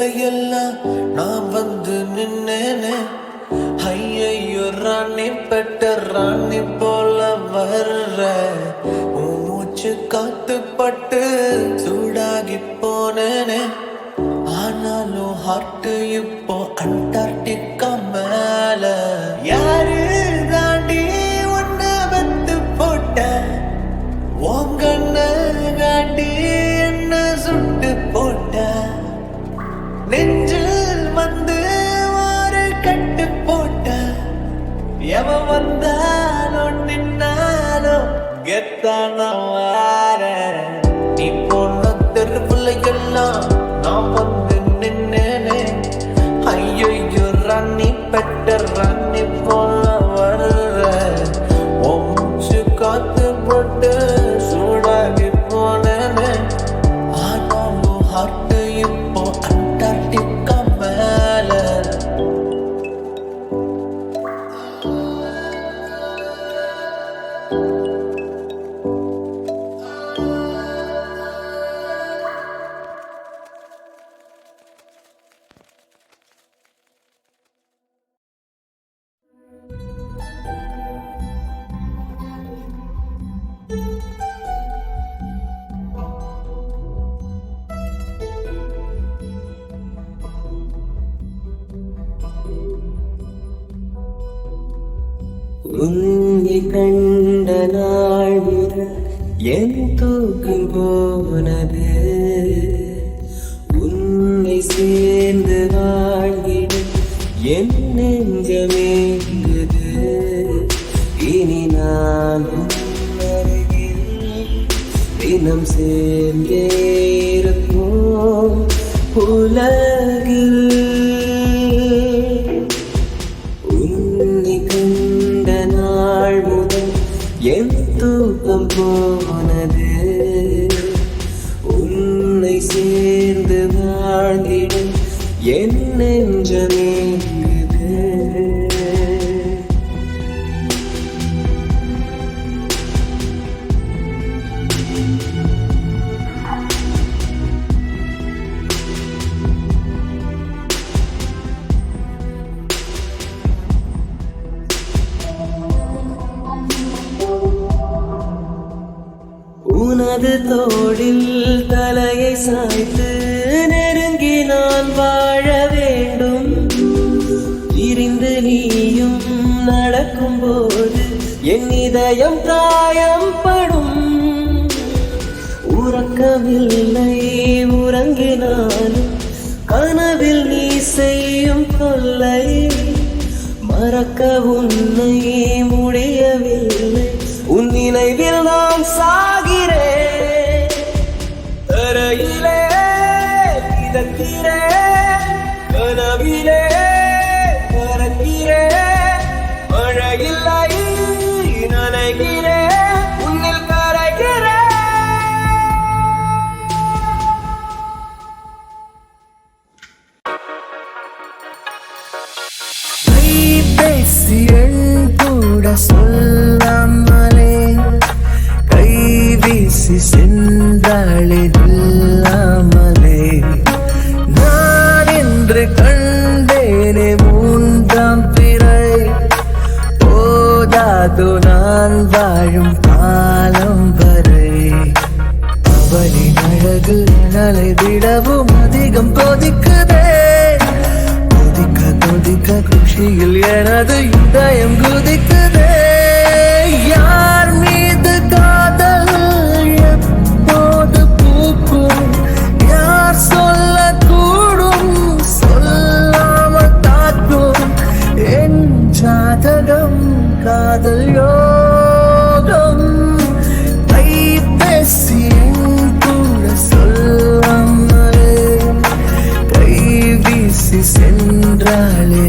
தெருவில் நான் வந்து நின்னேனே. ஐயையோ ராணி பெட்ட ராணி போல வர்ற. மூச்சு காத்து பட்டு சூடாகி போனேனே. ஆனாலும் ஹார்ட் உன்னை கண்ட நாள் என் தூக்கம் போனது உன்னை சேர்ந்து வாழ்கிட என் நெஞ்சமேங்குது இனி நான் தினம் சேர்ந்தே இருக்கும் புலர் தோளில் தலையை சாய்த்து நெருங்கி நான் வாழ வேண்டும். பிரிந்து நீயும் நடக்கும்போது என் இதயம் தாயம் படும் உறக்கமில்லை உறங்கினாலும் கனவில் நீ செய்யும் கொல்லை மறக்க உன்னை முடியவில்லை. உன் நினைவில் நான் சாகிறேன். கரையிலே இதக்கிறே கனவிலே பறக்கிறே மழையில்லை நனைகிறே உன்னில் கரைகிறே பேசி கூட சொல்லாமலே கை வீசி சென்றாளே சென்றாலே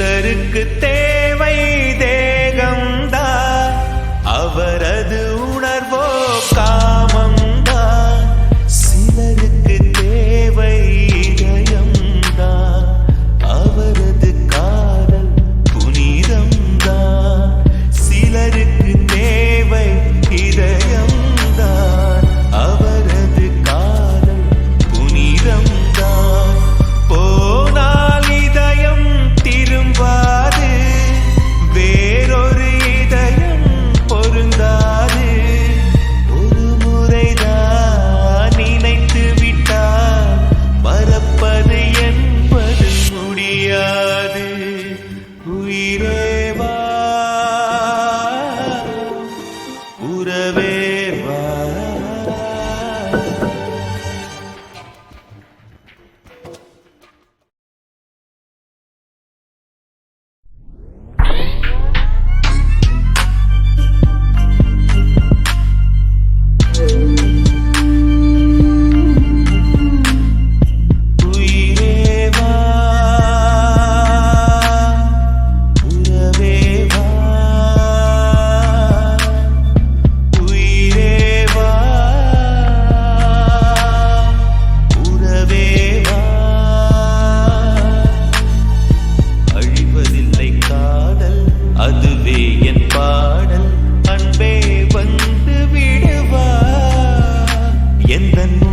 சிலருக்கு தே Then.